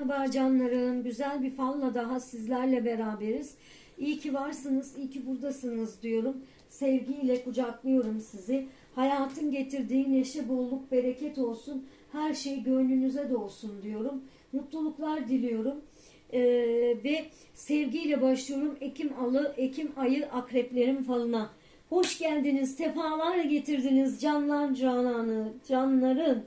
Merhaba canlarım. Güzel bir falla daha sizlerle beraberiz. İyi ki varsınız, iyi ki buradasınız diyorum. Sevgiyle kucaklıyorum sizi. Hayatın getirdiği neşe, bolluk, bereket olsun. Her şey gönlünüze de olsun diyorum. Mutluluklar diliyorum. Ee, ve sevgiyle başlıyorum. Ekim alı, Ekim ayı akreplerin falına. Hoş geldiniz, sefalar getirdiniz canlar cananı, canların.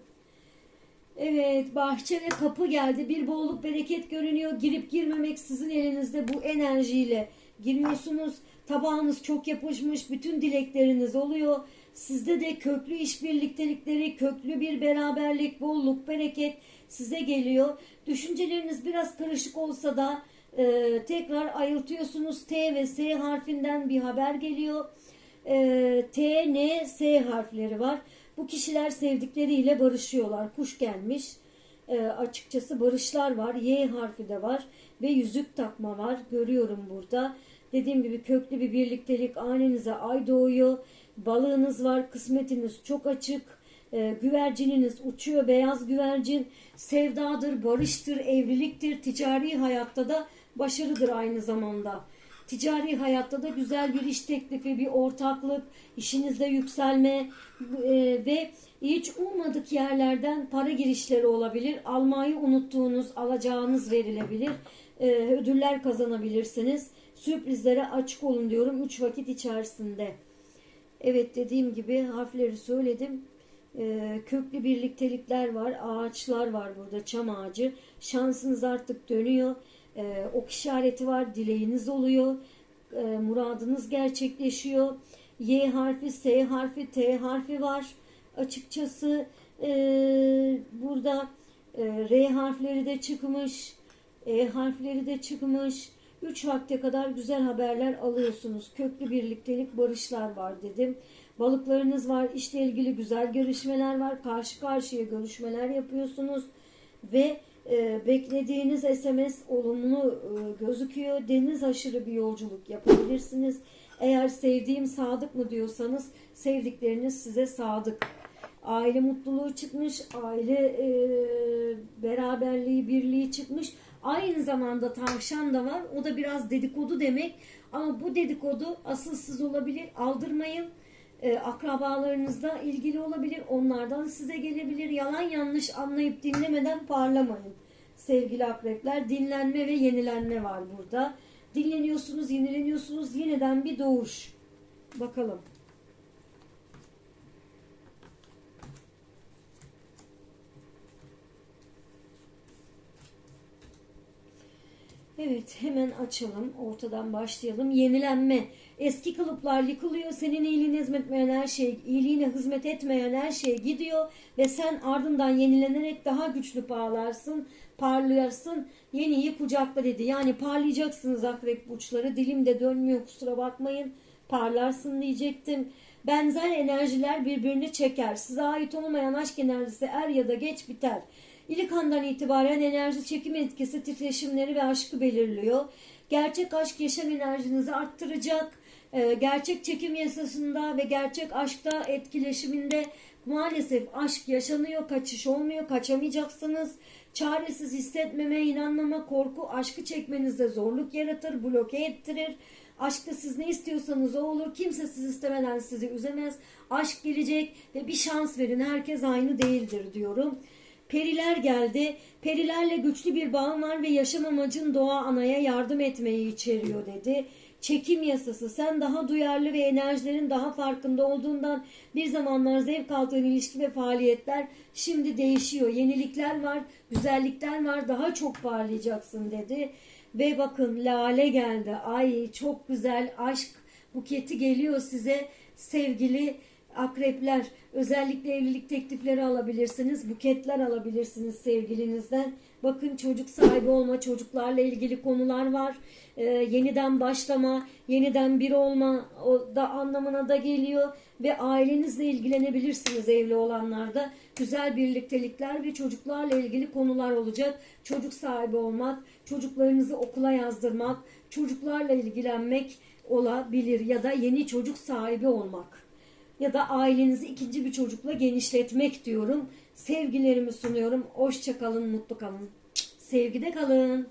Evet bahçe ve kapı geldi. Bir bolluk bereket görünüyor. Girip girmemek sizin elinizde bu enerjiyle. Giriyorsunuz tabağınız çok yapışmış. Bütün dilekleriniz oluyor. Sizde de köklü işbirliktelikleri, köklü bir beraberlik, bolluk, bereket size geliyor. Düşünceleriniz biraz karışık olsa da e, tekrar ayıltıyorsunuz. T ve S harfinden bir haber geliyor. E, T, N, S harfleri var. Bu kişiler sevdikleriyle barışıyorlar. Kuş gelmiş. E, açıkçası barışlar var. Y harfi de var. Ve yüzük takma var. Görüyorum burada. Dediğim gibi köklü bir birliktelik anenize ay doğuyor. Balığınız var. Kısmetiniz çok açık. E, güvercininiz uçuyor. Beyaz güvercin. Sevdadır, barıştır, evliliktir. Ticari hayatta da başarıdır aynı zamanda. Ticari hayatta da güzel bir iş teklifi, bir ortaklık, işinizde yükselme e, ve hiç ummadık yerlerden para girişleri olabilir. Almayı unuttuğunuz, alacağınız verilebilir. E, ödüller kazanabilirsiniz. Sürprizlere açık olun diyorum 3 vakit içerisinde. Evet dediğim gibi harfleri söyledim. Ee, köklü birliktelikler var, ağaçlar var burada, çam ağacı. Şansınız artık dönüyor. Ee, ok işareti var, dileğiniz oluyor. Ee, muradınız gerçekleşiyor. Y harfi, S harfi, T harfi var. Açıkçası ee, burada ee, R harfleri de çıkmış. E harfleri de çıkmış. 3 vakte kadar güzel haberler alıyorsunuz. Köklü birliktelik, barışlar var dedim. Balıklarınız var, işle ilgili güzel görüşmeler var. Karşı karşıya görüşmeler yapıyorsunuz. Ve e, beklediğiniz SMS olumlu e, gözüküyor. Deniz aşırı bir yolculuk yapabilirsiniz. Eğer sevdiğim sadık mı diyorsanız sevdikleriniz size sadık. Aile mutluluğu çıkmış, aile e, beraberliği, birliği çıkmış. Aynı zamanda tavşan da var. O da biraz dedikodu demek. Ama bu dedikodu asılsız olabilir. Aldırmayın. E, akrabalarınızla ilgili olabilir. Onlardan size gelebilir. Yalan yanlış anlayıp dinlemeden parlamayın. Sevgili akrepler dinlenme ve yenilenme var burada. Dinleniyorsunuz, yenileniyorsunuz. Yeniden bir doğuş. Bakalım. Evet hemen açalım. Ortadan başlayalım. Yenilenme. Eski kalıplar yıkılıyor. Senin iyiliğine hizmet etmeyen her şey, iyiliğine hizmet etmeyen her şey gidiyor. Ve sen ardından yenilenerek daha güçlü parlarsın, parlarsın. Yeniyi kucakla dedi. Yani parlayacaksınız akrep burçları. Dilim de dönmüyor kusura bakmayın. Parlarsın diyecektim. Benzer enerjiler birbirini çeker. Size ait olmayan aşk enerjisi er ya da geç biter. İlk andan itibaren enerji çekim etkisi titreşimleri ve aşkı belirliyor. Gerçek aşk yaşam enerjinizi arttıracak. Ee, Gerçek çekim yasasında ve gerçek aşkta etkileşiminde maalesef aşk yaşanıyor, kaçış olmuyor, kaçamayacaksınız. Çaresiz hissetmeme, inanmama, korku aşkı çekmenizde zorluk yaratır, bloke ettirir. Aşkta siz ne istiyorsanız o olur. Kimse siz istemeden sizi üzemez. Aşk gelecek ve bir şans verin. Herkes aynı değildir diyorum. Periler geldi. Perilerle güçlü bir bağım var ve yaşam amacın doğa anaya yardım etmeyi içeriyor dedi. Çekim yasası. Sen daha duyarlı ve enerjilerin daha farkında olduğundan bir zamanlar zevk aldığın ilişki ve faaliyetler şimdi değişiyor. Yenilikler var, güzellikler var. Daha çok parlayacaksın dedi. Ve bakın lale geldi. Ay çok güzel aşk buketi geliyor size sevgili akrepler. Özellikle evlilik teklifleri alabilirsiniz. Buketler alabilirsiniz sevgilinizden. Bakın çocuk sahibi olma, çocuklarla ilgili konular var. Ee, yeniden başlama, yeniden bir olma o da anlamına da geliyor. Ve ailenizle ilgilenebilirsiniz evli olanlarda. Güzel birliktelikler ve çocuklarla ilgili konular olacak. Çocuk sahibi olmak, çocuklarınızı okula yazdırmak, çocuklarla ilgilenmek olabilir ya da yeni çocuk sahibi olmak ya da ailenizi ikinci bir çocukla genişletmek diyorum. Sevgilerimi sunuyorum. Hoşça kalın, mutlu kalın. Sevgide kalın.